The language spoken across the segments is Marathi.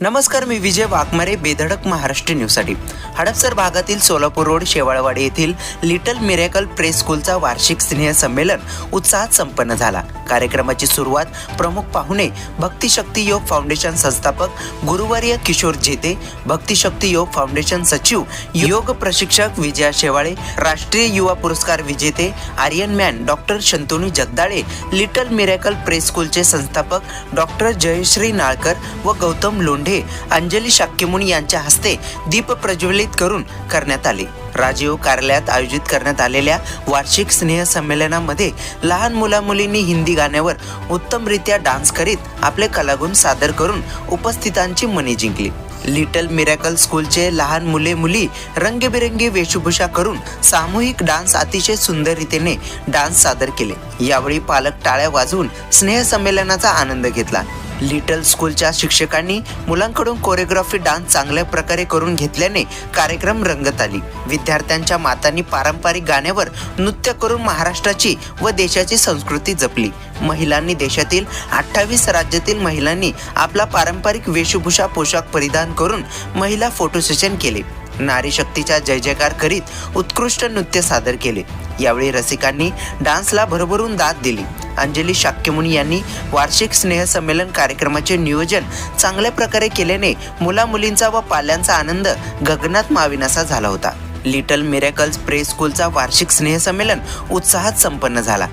नमस्कार मी विजय वाघमारे बेधडक महाराष्ट्र न्यूजसाठी. हडपसर भागातील सोलापूर रोड शेवाळवाडी येथील लिटल मिरेकल प्रेस स्कूलचा वार्षिक स्नेह संमेलन उत्साहात संपन्न झाला. कार्यक्रमाची सुरुवात प्रमुख पाहुणे भक्तिशक्ती योग फाउंडेशन संस्थापक गुरुवर्य किशोर जेते भक्तिशक्ती योग फाउंडेशन सचिव योग प्रशिक्षक विजया शेवाळे राष्ट्रीय युवा पुरस्कार विजेते iron man doctor Shantanu Jagdale little miracle pre स्कूलचे संस्थापक डॉक्टर जयश्री नाळकर व गौतम लोंढे अंजली शाक्यमुनी यांच्या हस्ते दीप प्रज्वलित करून करण्यात आले. राजीव कार्यालयात आयोजित करण्यात आलेल्या वार्षिक स्नेह संमेलनामध्ये लहान मुलामुलींनी हिंदी गाण्यावर उत्तमरित्या डान्स करीत आपले कलागुण सादर करून उपस्थितांची मने जिंकली. लिटल मिरॅकल स्कूलचे लहान मुले मुली रंगीबेरंगी वेशभूषा करून सामूहिक डान्स अतिशय सुंदर रीतीने डान्स सादर केले. यावेळी पालक टाळ्या वाजवून स्नेह संमेलनाचा आनंद घेतला. लिटल स्कूलच्या शिक्षकांनी मुलांकडून कोरिओग्राफी डान्स चांगल्या प्रकारे करून घेतल्याने कार्यक्रम रंगत आली. विद्यार्थ्यांच्या मातांनी पारंपरिक गाण्यावर नृत्य करून महाराष्ट्राची व देशाची संस्कृती जपली. महिलांनी देशातील अठ्ठावीस राज्यातील महिलांनी आपला पारंपरिक वेशभूषा पोशाख परिधान करून महिला फोटो सेशन केले. नारी शक्तीचा जय जयकार करीत उत्कृष्ट नृत्य सादर केले. यावेळी रसिकांनी डान्सला भरभरून दाद दिली. अंजली शाक्यमुनी यांनी वार्षिक स्नेह संमेलन कार्यक्रमाचे नियोजन चांगल्या प्रकारे केल्याने मुला मुलींचा व पाल्यांचा आनंद गगनात माविनासा झाला होता. लिटल मिरेकल्स प्रे स्कूलचा वार्षिक स्नेह संमेलन उत्साहात संपन्न झाला.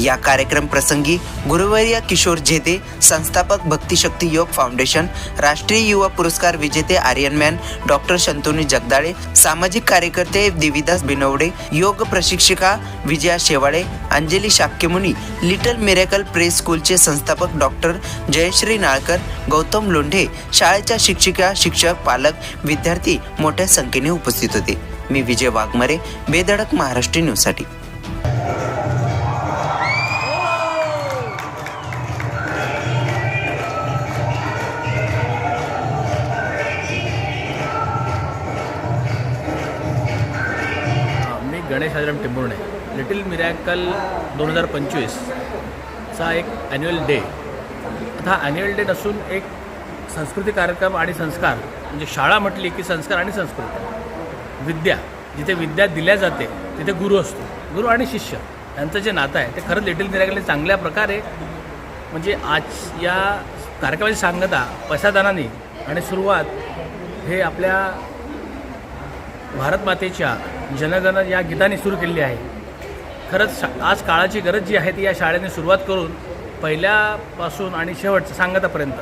या कार्यक्रम प्रसंगी गुरुवर्य किशोर जेते संस्थापक भक्तिशक्ती योग फाउंडेशन राष्ट्रीय युवा पुरस्कार विजेते iron man doctor Shantanu Jagdale सामाजिक कार्यकर्ते देविदास बिनवडे योग प्रशिक्षिका Vijaya Shewale Anjali Shakyamuni little miracle pre स्कूलचे संस्थापक डॉक्टर जयश्री नाळकर गौतम लोंढे शाळेच्या शिक्षिका शिक्षक पालक विद्यार्थी मोठ्या संख्येने उपस्थित होते. मी विजय वाघमारे बेधडक महाराष्ट्र न्यूजसाठी. गणेश आजराम टिंबुर्णे लिटिल मिरॅकल दोन हजार पंचवीसचा एक ॲन्युअल डे आता हा ॲन्युअल डे नसून एक सांस्कृतिक कार्यक्रम आणि संस्कार म्हणजे शाळा म्हटली की संस्कार आणि संस्कृती. विद्या जिथे विद्या दिल्या जाते तिथे गुरु असतो. गुरु आणि शिष्य यांचं जे नातं आहे ते खरंच लिटिल मिरॅकलने चांगल्या प्रकारे म्हणजे आज या कार्यक्रमाची सांगता पैसादानाने आणि सुरुवात हे आपल्या भारत मातेच्या जनगण या गीताने सुरू केलेली आहे. खरंच शा आज काळाची गरज जी आहे ती या शाळेने सुरुवात करून पहिल्यापासून आणि शेवटचं सांगतापर्यंत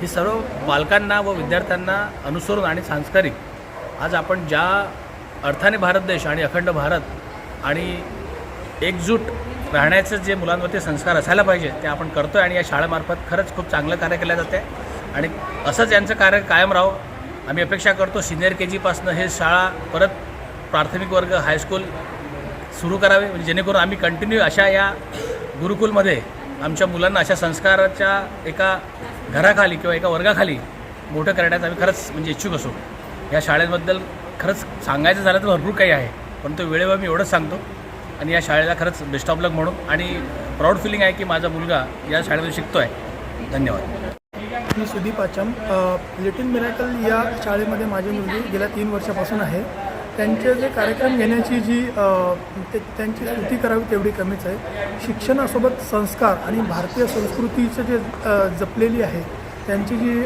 ही सर्व बालकांना व विद्यार्थ्यांना अनुसरून आणि सांस्कारिक आज आपण ज्या अर्थाने भारत देश आणि अखंड भारत आणि एकजूट राहण्याचं जे मुलांवरती संस्कार असायला पाहिजे ते आपण करतो आहे आणि या शाळेमार्फत खरंच खूप चांगलं कार्य केलं जातं आहे आणि असंच यांचं कार्य कायम राहो. आम्ही अपेक्षा करतो सिनियर के जीपासनं हे शाळा परत प्राथमिक वर्ग हायस्कूल सुरू करावे. म्हणजे जेणेकरून आम्ही कंटिन्यू अशा या गुरुकुलमध्ये आमच्या मुलांना अशा संस्काराच्या एका घराखाली किंवा एका वर्गाखाली मोठं करण्यात आम्ही खरंच म्हणजे इच्छुक असू. या शाळेबद्दल खरंच सांगायचं झालं तर भरपूर काही आहे. परंतु वेळेवर मी एवढंच सांगतो. आणि या शाळेला खरंच बेस्ट ऑफ लक म्हणून आणि प्राऊड फिलिंग आहे की माझा मुलगा या शाळेमध्ये शिकतो आहे धन्यवाद. मी सुदीप आचम. लिटिल मिरॅकल या शाळेमध्ये माझी मुलगी गेल्या तीन वर्षापासून आहे. त्यांचे जे कार्यक्रम घेण्याची जी ते त्यांची स्तुती करावी तेवढी कमीच आहे. शिक्षणासोबत संस्कार आणि भारतीय संस्कृतीचं जे जपलेली आहे त्यांची जी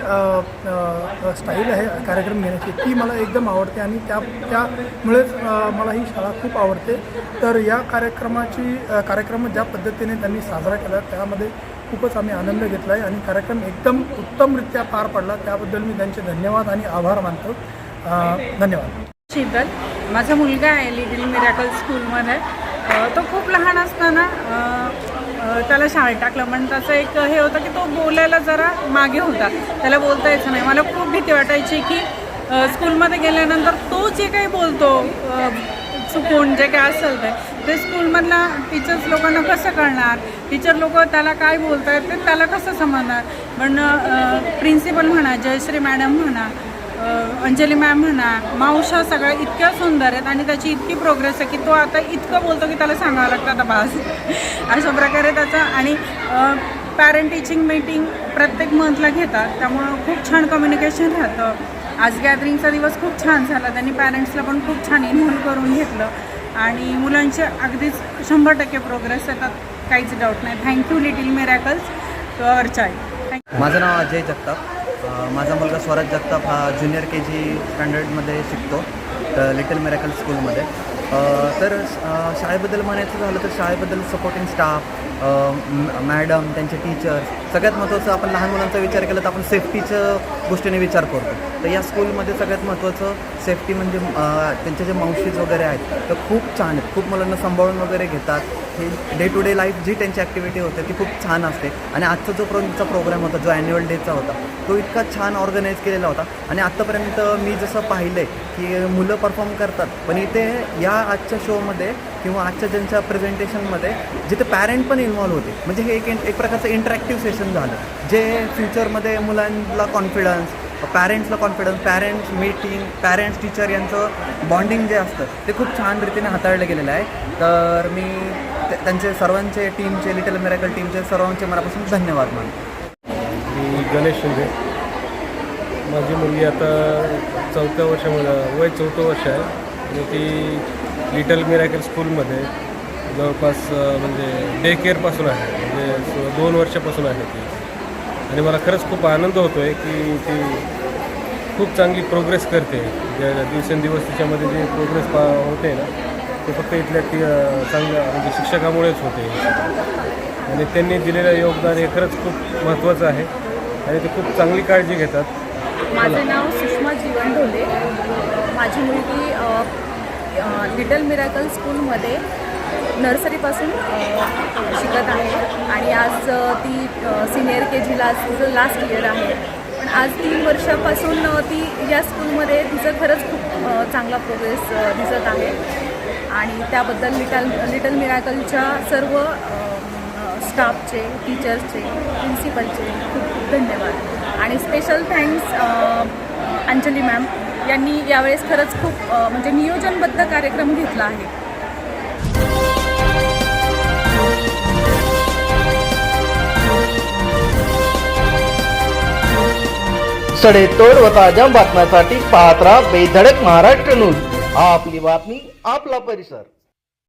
स्टाईल आहे कार्यक्रम घेण्याची ती मला एकदम आवडते आणि त्या त्यामुळेच मला ही शाळा खूप आवडते. तर या कार्यक्रमाची कार्यक्रम ज्या पद्धतीने त्यांनी साजरा केला त्यामध्ये खूपच आम्ही आनंद घेतला आहे आणि कार्यक्रम एकदम उत्तमरित्या पार पडला. त्याबद्दल मी त्यांचे धन्यवाद आणि आभार मानतो. धन्यवाद. माझा मुलगा आहे लिटिल मिरॅकल स्कूलमध्ये तो खूप लहान असताना त्याला शाळेत टाकलं. पण त्याचं एक हे होतं की तो बोलायला जरा मागे होता. त्याला बोलता यायचं नाही. मला खूप भीती वाटायची की स्कूलमध्ये गेल्यानंतर तो जे काही बोलतो चुकून जे काय असेल ते ते स्कूलमधला टीचर्स लोकांना कसं कळणार? टीचर लोक त्याला काय बोलत आहेत ते त्याला कसं समजणार? पण प्रिन्सिपल म्हणा जयश्री मॅडम म्हणा अंजली मॅम म्हणा मावशा सगळ्या इतक्या सुंदर आहेत आणि त्याची इतकी प्रोग्रेस आहे की तो आता इतकं बोलतो की त्याला सांगावं लागतं आता बास. अशा प्रकारे त्याचा आणि पॅरेंट टीचिंग मीटिंग प्रत्येक मंथला घेतात त्यामुळं खूप छान कम्युनिकेशन राहतं. आज गॅदरिंगचा दिवस खूप छान झाला त्यांनी पॅरेंट्सला पण खूप छान इन्व्हॉल्व करून घेतलं. आणि मुलांचे अगदीच शंभर टक्के प्रोग्रेस येतात काहीच डाऊट नाही. Thank you little miracles your child thank you माझं नाव अजय जगताप. माझा मुलगा स्वराज जगताप हा ज्युनियर के जी स्टँडर्डमध्ये शिकतो तर लिटल मिरॅकल स्कूलमध्ये तर शाळेबद्दल म्हणायचं झालं तर शाळेबद्दल सपोर्टिंग स्टाफ मॅडम त्यांचे टीचर्स सगळ्यात महत्त्वाचं आपण लहान मुलांचा विचार केला तर आपण सेफ्टीच्या गोष्टीने विचार करतो. तर या स्कूलमध्ये सगळ्यात महत्त्वाचं सेफ्टी म्हणजे त्यांच्या त्यांचे जे मावशीज वगैरे आहेत तर खूप छान आहेत. खूप मुलांना सांभाळून वगैरे घेतात. हे डे टू डे लाईफ जी त्यांची ॲक्टिव्हिटी होते ती खूप छान असते. आणि आजचा जो प्रोचा प्रोग्राम होता जो ॲन्युअल डेचा होता तो इतका छान ऑर्गनाईज केलेला होता. आणि आत्तापर्यंत मी जसं पाहिलं आहे की मुलं परफॉर्म करतात पण इथे या आजच्या शोमध्ये किंवा आजच्या ज्यांच्या प्रेझेंटेशनमध्ये जिथे पॅरेंट पण इन्वॉल्व्ह होते म्हणजे हे एक एक प्रकारचं इंटरॅक्टिव्ह सेशन झालं. जे फ्युचरमध्ये मुलांना कॉन्फिडन्स पॅरेंट्सला confidence parents meeting parents teacher यांचं बॉन्डिंग जे असतं ते खूप छान रीतीने हाताळलं गेलेलं आहे. तर मी त्यांचे सर्वांचे टीमचे लिटल मिरॅकल टीमचे सर्वांचे मनापासून धन्यवाद मानतो. मी गणेश शिंदे. माझी मुलगी आता चौथ्या वर्षामध्ये वय चौथं वर्ष आहे. आणि ती लिटल मिरॅकल स्कूलमध्ये जवळपास म्हणजे डे केअरपासून आहे. म्हणजे दोन वर्षापासून आहे ती. आणि मला खरंच खूप आनंद होतो आहे की ती खूप चांगली प्रोग्रेस करते. ज्या दिवसेंदिवस तिच्यामध्ये जे प्रोग्रेस पा होते ना ते फक्त इथल्या ती चांगल्या म्हणजे शिक्षकामुळेच होते. आणि त्यांनी दिलेलं योगदान हे खरंच खूप महत्त्वाचं आहे. आणि ते खूप चांगली काळजी घेतात. माझे नाव सुषमा जीवन ढोले. माझी मुलगी लिटल मिरॅकल स्कूलमध्ये नर्सरीपासून शिकत आहे. आणि आज ती सिनियर के जीला आज तिचं लास्ट इयर आहे. पण आज तीन वर्षापासून ती या स्कूलमध्ये तिचं खरंच खूप चांगला प्रोग्रेस दिसत आहे. आणि त्याबद्दल लिटल लिटल मिरॅकलच्या सर्व स्टाफचे टीचर्सचे प्रिन्सिपलचे खूप खूप धन्यवाद. आणि स्पेशल थँक्स अंजली मॅम यांनी यावेळेस खरंच खूप म्हणजे नियोजनबद्ध कार्यक्रम घेतला आहे. सडेतोड व ताज्या बातम्यांसाठी पाहत राहा बेधडक महाराष्ट्र न्यूज. आपली बातमी आपला परिसर.